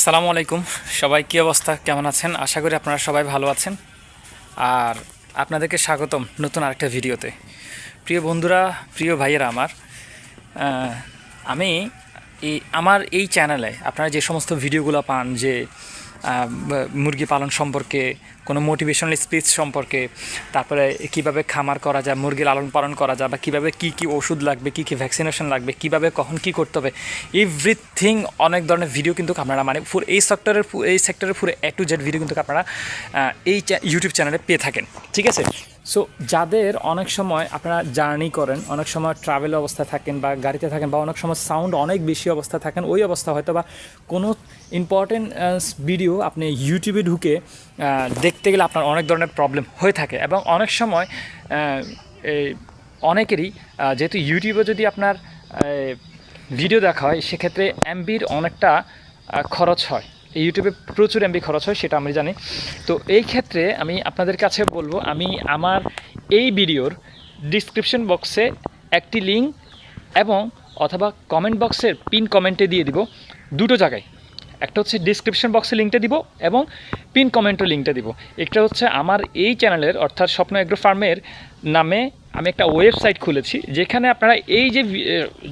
আসসালামু আলাইকুম। সবাই কী অবস্থা? কেমন আছেন? আশা করি আপনারা সবাই ভালো আছেন। আর আপনাদেরকে স্বাগতম নতুন আরেকটা ভিডিওতে। প্রিয় বন্ধুরা, প্রিয় ভাইয়েরা আমার আমি এই, আমার এই চ্যানেলে আপনারা যে সমস্ত ভিডিওগুলো পান, যে মুরগি পালন সম্পর্কে কোনো মোটিভেশনাল স্পিচ সম্পর্কে, তারপরে কীভাবে খামার করা যায়, মুরগি লালন পালন করা যায়, বা কীভাবে কি কি ওষুধ লাগবে, কি কি ভ্যাকসিনেশন লাগবে, কীভাবে কখন কি করতে হবে এভরিথিং অনেক ধরনের ভিডিও কিন্তু আপনারা মানে পুরো এই সেক্টরের এই সেক্টরের পুরো এ টু জেড ভিডিও কিন্তু আপনারা এই ইউটিউব চ্যানেলে পেয়ে থাকেন, ঠিক আছে? সো যাদের অনেক সময় আপনারা জার্নি করেন, অনেক সময় ট্রাভেল অবস্থায় থাকেন, বা গাড়িতে থাকেন, বা অনেক সময় সাউন্ড অনেক বেশি অবস্থা থাকেন, ওই অবস্থা হয়তো বা কোনো ইম্পর্টেন্ট ভিডিও আপনি ইউটিউবে ঢুকে দেখতে গেলে আপনার অনেক ধরনের প্রবলেম হয়ে থাকে এবং অনেক সময় এই অনেকেরই যেহেতু ইউটিউবে যদি আপনার ভিডিও দেখা হয়, সেক্ষেত্রে এমবির অনেকটা খরচ হয়। ইউটিউবে প্রচুর এমবি খরচ হয়, সেটা আমি জানি। তো এই ক্ষেত্রে আমি আপনাদের কাছে বলব, আমি আমার এই ভিডিওর ডিসক্রিপশন বক্সে একটি লিঙ্ক এবং অথবা কমেন্ট বক্সের পিন কমেন্টে দিয়ে দিব। দুটো জায়গায়। একটা হচ্ছে ডিসক্রিপশন বক্সে লিঙ্কটা দিব এবং পিন কমেন্টও লিঙ্কটা দিব। একটা হচ্ছে আমার এই চ্যানেলের অর্থাৎ স্বপ্ন অ্যাগ্রো ফার্মের নামে আমি একটা ওয়েবসাইট খুলেছি, যেখানে আপনারা এই যে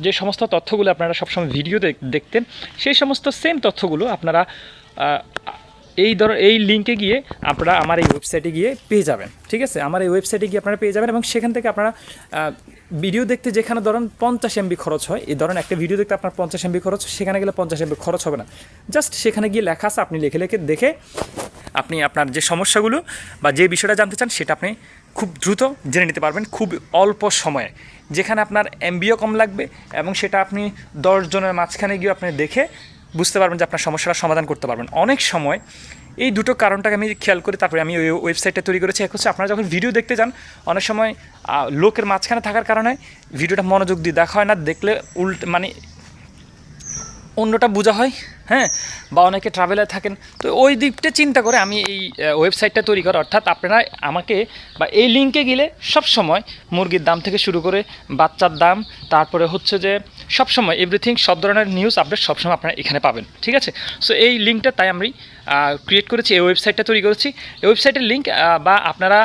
যে সমস্ত তথ্যগুলো আপনারা সবসময় ভিডিও দেখ- দেখতেন, সেই সমস্ত সেম তথ্যগুলো আপনারা এই ধর, এই লিঙ্কে গিয়ে আপনারা আমার এই ওয়েবসাইটে গিয়ে পেয়ে যাবেন, ঠিক আছে? আমার এই ওয়েবসাইটে গিয়ে আপনারা পেয়ে যাবেন এবং সেখান থেকে আপনারা ভিডিও দেখতে যেখানে ধরেন পঞ্চাশ এমবি খরচ হয়, এই ধরেন একটা ভিডিও দেখতে আপনার পঞ্চাশ এমবি খরচ, সেখানে গেলে পঞ্চাশ এমবি খরচ হবে না। জাস্ট সেখানে গিয়ে লেখা আছে, আপনি লিখে লিখে দেখে আপনি আপনার যে সমস্যাগুলো বা যে বিষয়টা জানতে চান, সেটা আপনি খুব দ্রুত জেনে নিতে পারবেন, খুব অল্প সময়ে। যেখানে আপনার এমবিও কম লাগবে এবং সেটা আপনি দশজনের মাঝখানে গিয়ে আপনি দেখে বুঝতে পারবেন যে আপনার সমস্যাটা সমাধান করতে পারবেন। অনেক সময় এই দুটো কারণটাকে আমি খেয়াল করি, তারপরে আমি ওই ওয়েবসাইটটা তৈরি করেছি। এক হচ্ছে আপনারা যখন ভিডিও দেখতে যান, অনেক সময় লোকের মাঝখানে থাকার কারণে ভিডিওটা মনোযোগ দিয়ে দেখা হয় না, দেখলে উল্ট মানে অন্যটা বোঝা হয় হ্যাঁ? বা অনেকে ট্রাভেলে থাকেন। তো ওই দিকটা চিন্তা করে আমি এই ওয়েবসাইটটা তৈরি করা। অর্থাৎ আপনারা আমাকে বা এই লিঙ্কে গেলে সব সময় মুরগির দাম থেকে শুরু করে বাচ্চার দাম, তারপরে হচ্ছে যে সব সময় এভরিথিং সব ধরনের নিউজ আপডেট সবসময় আপনারা এখানে পাবেন, ঠিক আছে? সো এই লিঙ্কটা তাই আমি ক্রিয়েট করেছি, এই ওয়েবসাইটটা তৈরি করেছি। এই ওয়েবসাইটের লিঙ্ক বা আপনারা,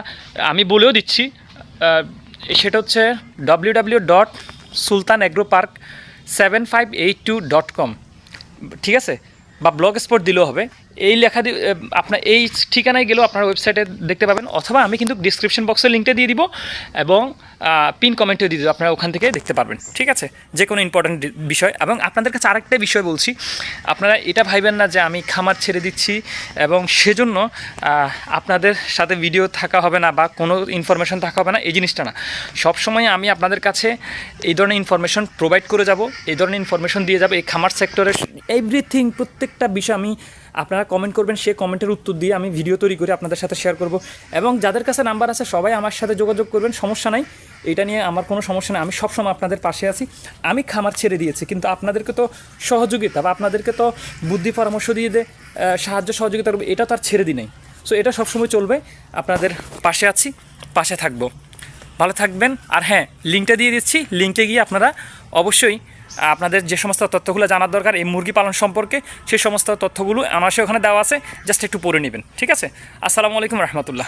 আমি বলেও দিচ্ছি সেটা হচ্ছে W dot Sultan agro park seven five eight two dot com ঠিক আছে? বা ব্লগ স্পট দিলেও হবে। এই লেখা দিয়ে আপনার এই ঠিকানায় গেলেও আপনার ওয়েবসাইটে দেখতে পাবেন, অথবা আমি কিন্তু ডিসক্রিপশন বক্সে লিঙ্কটা দিয়ে দিব এবং পিন কমেন্টও দিয়ে দিব, আপনারা ওখান থেকে দেখতে পারবেন, ঠিক আছে? যে কোনো ইম্পর্ট্যান্ট বিষয়। এবং আপনাদের কাছে আরেকটা বিষয় বলছি, আপনারা এটা ভাইবেন না যে আমি খামার ছেড়ে দিচ্ছি এবং সেজন্য আপনাদের সাথে ভিডিও থাকা হবে না বা কোনো ইনফরমেশন থাকা হবে না, এই জিনিসটা না। সবসময় আমি আপনাদের কাছে এই ধরনের ইনফরমেশন প্রোভাইড করে যাব, এই ধরনের ইনফরমেশন দিয়ে যাব, এই খামার সেক্টরের এভরিথিং প্রত্যেকটা বিষয় আমি আপনারা কমেন্ট করবেন, সে কমেন্টের উত্তর দিয়ে আমি ভিডিও তৈরি করে আপনাদের সাথে শেয়ার করব। এবং যাদের কাছে নাম্বার আছে, সবাই আমার সাথে যোগাযোগ করবেন, সমস্যা নাই। এটা নিয়ে আমার কোনো সমস্যা নেই। আমি সবসময় আপনাদের পাশে আছি। আমি খামার ছেড়ে দিয়েছি, কিন্তু আপনাদেরকে তো সহযোগিতা বা আপনাদেরকে তো বুদ্ধি পরামর্শ দিয়ে দে সাহায্য সহযোগিতা করবে, এটা তো আর ছেড়ে দিই নাই। সো এটা সবসময় চলবে। আপনাদের পাশে আছি, পাশে থাকব। ভালো থাকবেন। আর হ্যাঁ লিঙ্কটা দিয়ে দিচ্ছি। লিঙ্কে গিয়ে আপনারা অবশ্যই আপনাদের যে সমস্ত তথ্যগুলো জানার দরকার, এই মুরগি পালন সম্পর্কে সেই সমস্ত তথ্যগুলো আমার ওখানে দেওয়া আছে, জাস্ট একটু পড়ে নেবেন, ঠিক আছে? আসসালামু আলাইকুম রহমতুল্লাহ।